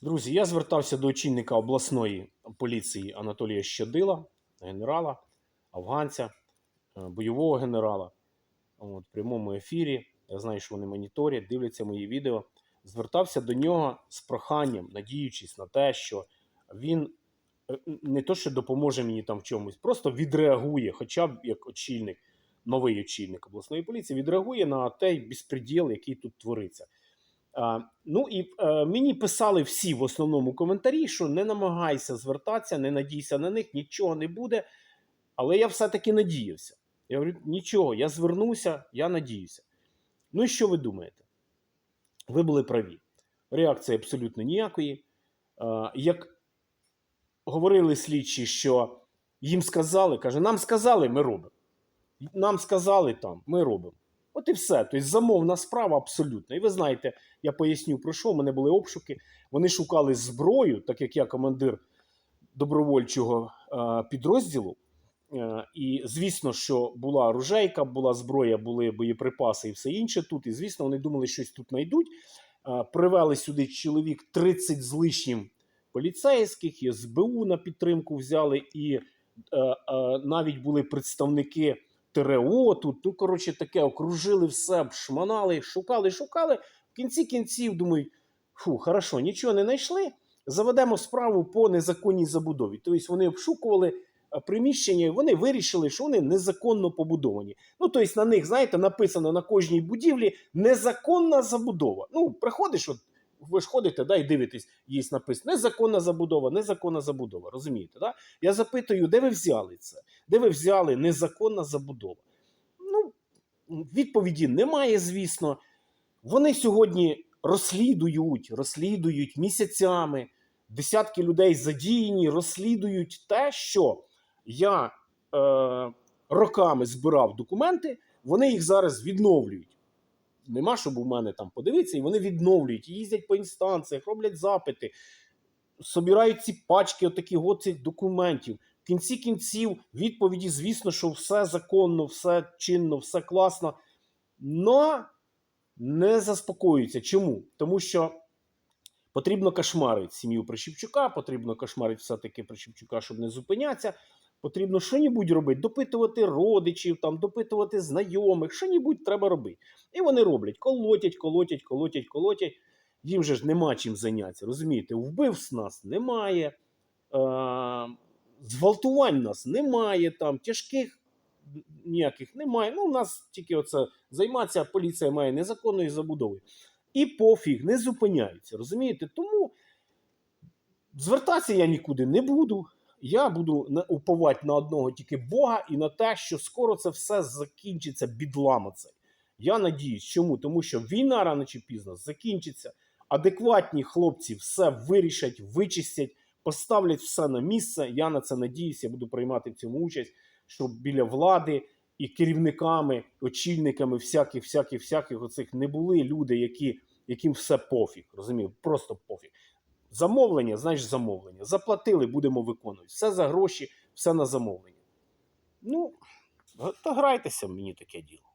Друзі, я звертався до очільника обласної поліції Анатолія Щадила, генерала, афганця, е, бойового генерала. От, в прямому ефірі. Я знаю, що вони моніторять, дивляться мої відео. Звертався до нього з проханням, надіючись на те, що він е, не то, що допоможе мені там в чомусь, просто відреагує, хоча б як очільник, новий очільник обласної поліції, відреагує на той безпреділ, який тут твориться. Ну і е, мені писали всі в основному коментарі, що не намагайся звертатися, не надійся на них, нічого не буде. Але я все-таки надіявся. Я говорю, нічого, я звернуся, я надіюся. Ну і що ви думаєте? Ви були праві. Реакції абсолютно ніякої. Е, як говорили слідчі, що їм сказали, каже, нам сказали, ми робимо. Нам сказали там, ми робимо. От і все. Тобто замовна справа абсолютно. І ви знаєте, я поясню про що. У мене були обшуки. Вони шукали зброю, так як я командир добровольчого е, підрозділу. Е, і звісно, що була оружейка, була зброя, були боєприпаси і все інше тут. І звісно, вони думали, щось тут знайдуть. Е, привели сюди чоловік 30 з лишнім поліцейських, і СБУ на підтримку взяли, і навіть були представники ТРО тут. Ну, коротше, таке окружили все, шманали, шукали, шукали. В кінці кінців думають, фу, хорошо, нічого не знайшли. Заведемо справу по незаконній забудові. Тобто вони обшукували е, приміщення, і вони вирішили, що вони незаконно побудовані. Ну, тобто на них, знаєте, написано на кожній будівлі незаконна забудова. Ну, приходиш, от ви ж ходите, да, і дивитесь, є написано незаконна забудова, незаконна забудова. Розумієте? Да? Я запитую, де ви взяли це? Де ви взяли незаконна забудова? Ну, відповіді немає, звісно. Вони сьогодні розслідують, розслідують місяцями. Десятки людей задіяні, розслідують те, що я е, роками збирав документи, вони їх зараз відновлюють. Нема, щоб у мене там подивитися, і вони відновлюють, їздять по інстанціях, роблять запити, собирають ці пачки от цих документів. В кінці кінців відповіді, звісно, що все законно, все чинно, все класно. Но не заспокоюються. Чому? Тому що потрібно кошмарити сім'ю Прищепчука, потрібно кошмарити все-таки Прищепчука, щоб не зупинятися. Потрібно що-небудь робити, допитувати родичів, там, допитувати знайомих, що-небудь треба робити. І вони роблять: колотять, колотять, колотять, колотять. Їм же ж нема чим зайнятися. Розумієте, вбивств нас немає, е- зґвалтувань нас немає, там, тяжких ніяких немає. Ну, у нас тільки оце займатися, поліція має незаконною забудовою. І пофіг, не зупиняються. Розумієте? Тому звертатися я нікуди не буду. Я буду уповати на одного тільки Бога і на те, що скоро це все закінчиться бідлам оцей. Я надіюсь, чому? Тому що війна рано чи пізно закінчиться. Адекватні хлопці все вирішать, вичистять, поставлять все на місце. Я на це надіюся, буду приймати в цьому участь, щоб біля влади і керівниками, очільниками всяких, всяких, всяких оцих не були люди, які, яким все пофіг. Розумів? Просто пофіг. Замовлення, знаєш, замовлення. Заплатили, будемо виконувати. Все за гроші, все на замовлення. Ну, та грайтеся мені таке діло.